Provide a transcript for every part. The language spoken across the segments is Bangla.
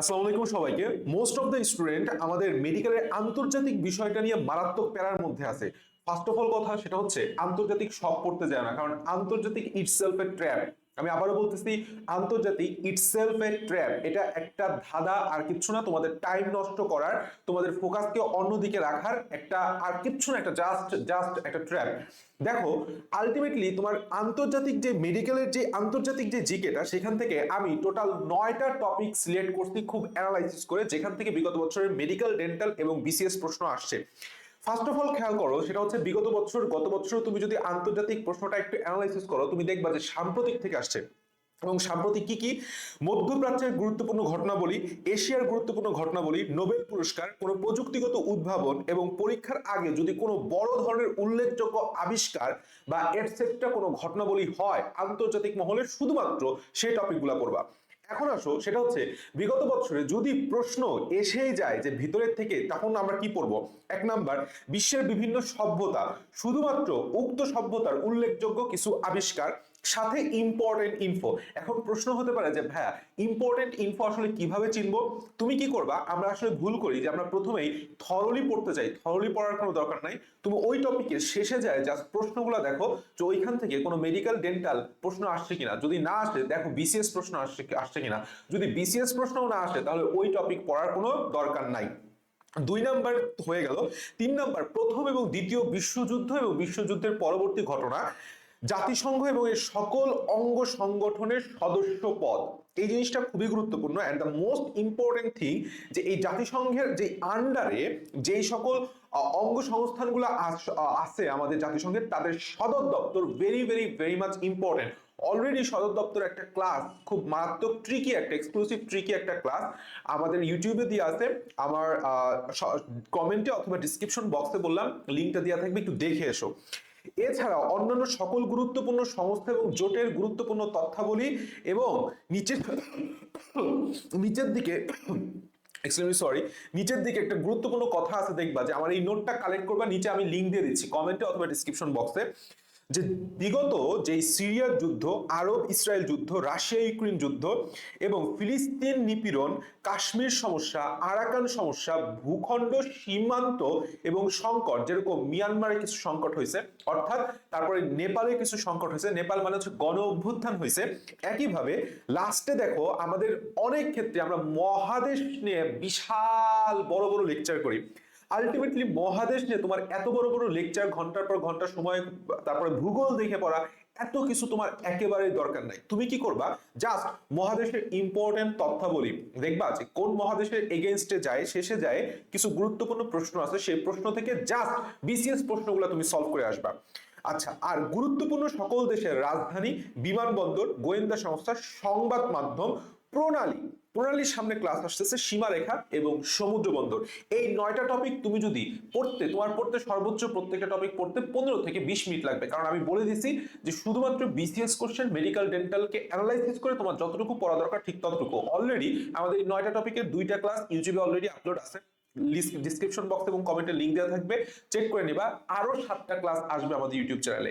আসসালামু আলাইকুম সবাইকে। মোস্ট অফ দ্য স্টুডেন্ট আমাদের মেডিকেলের আন্তর্জাতিক বিষয়টা নিয়ে মারাত্মক প্যারার মধ্যে আছে। ফার্স্ট অফ অল কথা সেটা হচ্ছে, আন্তর্জাতিক সব পড়তে যায় না, কারণ আন্তর্জাতিক ইটসেলফ এ ট্র্যাপ আমি আবারও বলতেছি, আন্তর্জাতিক ইটসেলফ এ ট্র্যাপ এটা একটা ধাঁধা আর কিচ্ছু না, তোমাদের টাইম নষ্ট করার, তোমাদের ফোকাসকে অন্যদিকে রাখার একটা আর কিচ্ছু না, একটা জাস্ট জাস্ট একটা ট্র্যাপ দেখো আলটিমেটলি তোমার আন্তর্জাতিক যে মেডিকেলের যে আন্তর্জাতিক যে জিকেটা সেখান থেকে আমি টোটাল নয়টা টপিক সিলেক্ট করছি, খুব অ্যানালাইসিস করে, যেখান থেকে বিগত বছরের মেডিকেল ডেন্টাল এবং বিসিএস প্রশ্ন আসছে। ফার্স্ট অফ অল খেয়াল করো, সেটা হচ্ছে বিগত বছর, গত বছর তুমি যদি আন্তর্জাতিক প্রশ্নটা একটু অ্যানালাইসিস করো, তুমি দেখবা যে সাম্প্রতিক থেকে আসছে। এবং সাম্প্রতিক কি কি? মধ্যপ্রাচ্যের গুরুত্বপূর্ণ ঘটনাবলী, এশিয়ার গুরুত্বপূর্ণ ঘটনাবলী, নোবেল পুরস্কার, কোনো প্রযুক্তিগত উদ্ভাবন এবং পরীক্ষার আগে যদি কোনো বড় ধরনের উল্লেখযোগ্য আবিষ্কার বা এটসেট্রা কোনো ঘটনাবলী হয় আন্তর্জাতিক মহলে, শুধুমাত্র সেই টপিকগুলো পড়বা। এখন আসো, সেটা হচ্ছে বিগত বছরে যদি প্রশ্ন এসেই যায় যে ভিতরের থেকে, তখন আমরা কি পড়ব? এক নাম্বার, বিশ্বের বিভিন্ন সভ্যতা, শুধুমাত্র উক্ত সভ্যতার উল্লেখযোগ্য কিছু আবিষ্কার সাথে ইম্পর্টেন্ট ইনফো এখন প্রশ্ন হতে পারে যে, ভাইয়া ইম্পর্টেন্ট ইনফো আসলে কীভাবে চিনব? তুমি কি করবা? আমরা আসলে ভুল করি যে, আমরা প্রথমেই থরলি পড়তে চাই। থরলি পড়ার কোনো দরকার নাই। তুমি ওই টপিকের শেষে যায় জাস্ট প্রশ্নগুলো দেখো যে, ওইখান থেকে কোনো মেডিকেল ডেন্টাল প্রশ্ন আসছে কিনা? যদি না আসে, দেখো বিসিএস প্রশ্ন আসছে আসছে কিনা? যদি বিসিএস প্রশ্নও না আসে, তাহলে ওই টপিক পড়ার কোনো দরকার নাই। দুই নাম্বার হয়ে গেল। তিন নাম্বার, প্রথম এবং দ্বিতীয় বিশ্বযুদ্ধ এবং বিশ্বযুদ্ধের পরবর্তী ঘটনা। জাতিসংঘ এবং এর সকল অঙ্গ সংগঠনের সদস্য পদ। এই জিনিসটা খুবই গুরুত্বপূর্ণ and the most important thing যে এই জাতিসংঘের যে আন্ডারে যেই সকল অঙ্গ সংস্থানগুলো আছে আমাদের জাতিসংঘের, তাদের সদর দপ্তর very very very much important already সদর দপ্তর একটা ক্লাস খুব মারাত্মক ট্রিকি একটা এক্সক্লুসিভ ট্রিকি একটা ক্লাস আমাদের ইউটিউবে দিয়ে আছে। আমার কমেন্টে অথবা ডিসক্রিপশন বক্সে বললাম লিঙ্কটা দেওয়া থাকবে, একটু দেখে এসো। এছাড়া অন্যান্য সকল গুরুত্বপূর্ণ সংস্থা এবং জোটের গুরুত্বপূর্ণ তথ্যাবলী এবং নিচের নিচের দিকে এক্সট্রিমলি সরি নিচের দিকে একটা গুরুত্বপূর্ণ কথা আছে দেখবা যে আমার এই নোটটা কালেক্ট করবা, নিচে আমি লিঙ্ক দিয়ে দিচ্ছি কমেন্টে অথবা ডিসক্রিপশন বক্সে যে বিগত যে সিরিয়ার যুদ্ধ, আরব, ইসরায়েল যুদ্ধ, রাশিয়া ইউক্রেন যুদ্ধ এবং ফিলিস্তিন নিপীড়ন, কাশ্মীর সমস্যা, আরাকান সমস্যা, ভূখণ্ড সীমান্ত এবং সংকট, যেরকম মিয়ানমারে কিছু সংকট হয়েছে, অর্থাৎ তারপরে নেপালে কিছু সংকট হয়েছে, নেপাল মানে হচ্ছে গণ অভ্যুত্থান হয়েছে, একইভাবে লাস্টে দেখো আমাদের অনেক ক্ষেত্রে আমরা মহাদেশ নিয়ে বিশাল বড় বড় লেকচার করি। আলটিমেটলি মহাদেশ নিয়ে তোমার এত বড় বড় লেকচার ঘণ্টার পর ঘণ্টা সময়, তারপরে ভূগোল দেখে পড়া, এত কিছু তোমার একেবারেই দরকার নাই। তুমি কি করবা? জাস্ট মহাদেশের ইম্পর্টেন্ট তথ্যাবলী। দেখবা যে কোন মহাদেশের এগেনস্টে যায়, শেষে যায়, কিছু গুরুত্বপূর্ণ প্রশ্ন আছে, সেই প্রশ্ন থেকে জাস্ট বিসিএস প্রশ্নগুলো তুমি সলভ করে আসবা। আচ্ছা আর গুরুত্বপূর্ণ সকল দেশের রাজধানী বিমানবন্দর, গোয়েন্দা সংস্থা সংবাদ মাধ্যম, প্রণালী। প্রণালীর সামনে ক্লাস আসতেছে সীমারেখা এবং সমুদ্র বন্দর এই নয়টা টপিক তুমি যদি পড়তে, তোমার পড়তে সর্বোচ্চ প্রত্যেকটা টপিক পড়তে পনেরো থেকে বিশ মিনিট লাগবে। কারণ আমি বলে দিছি যে শুধুমাত্র বিসিএস কোশ্চেন মেডিকেল ডেন্টালকে অ্যানালাইসিস করে তোমার যতটুকু পড়া দরকার ঠিক ততটুকু। অলরেডি আমাদের এই নয়টা টপিকের দুইটা ক্লাস ইউটিউবে অলরেডি আপলোড আছে। ডিসক্রিপশন বক্স এবং কমেন্টে লিঙ্ক দেওয়া থাকবে। চেক করে নিবা, আরও সাতটা ক্লাস আসবে আমাদের ইউটিউব চ্যানেলে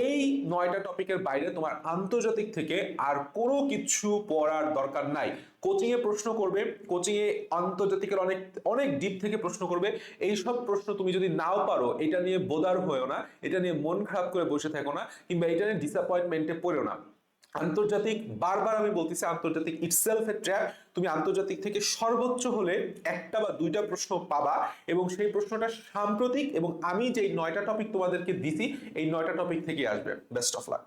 এই নয়টা টপিকের বাইরে তোমার আন্তর্জাতিক থেকে আর কোনো কিছু পড়ার দরকার নাই। কোচিং এ প্রশ্ন করবে কোচিং এ আন্তর্জাতিকের অনেক অনেক ডিপ থেকে প্রশ্ন করবে। এই সব প্রশ্ন তুমি যদি নাও পারো, এটা নিয়ে বোদার হয়েও না, এটা নিয়ে মন খারাপ করে বসে থাকো না, কিংবা এটা নিয়ে ডিসঅ্যাপয়েন্টমেন্টে পড়েও না। আন্তর্জাতিক, বারবার আমি বলতেছি আন্তর্জাতিক ইটসেলফ এ ট্র্যাপ তুমি আন্তর্জাতিক থেকে সর্বোচ্চ হলে একটা বা দুইটা প্রশ্ন পাবা এবং সেই প্রশ্নটা সাম্প্রতিক এবং আমি যেই নয়টা টপিক তোমাদেরকে দিছি, এই নয়টা টপিক থেকে আসবে। Best of luck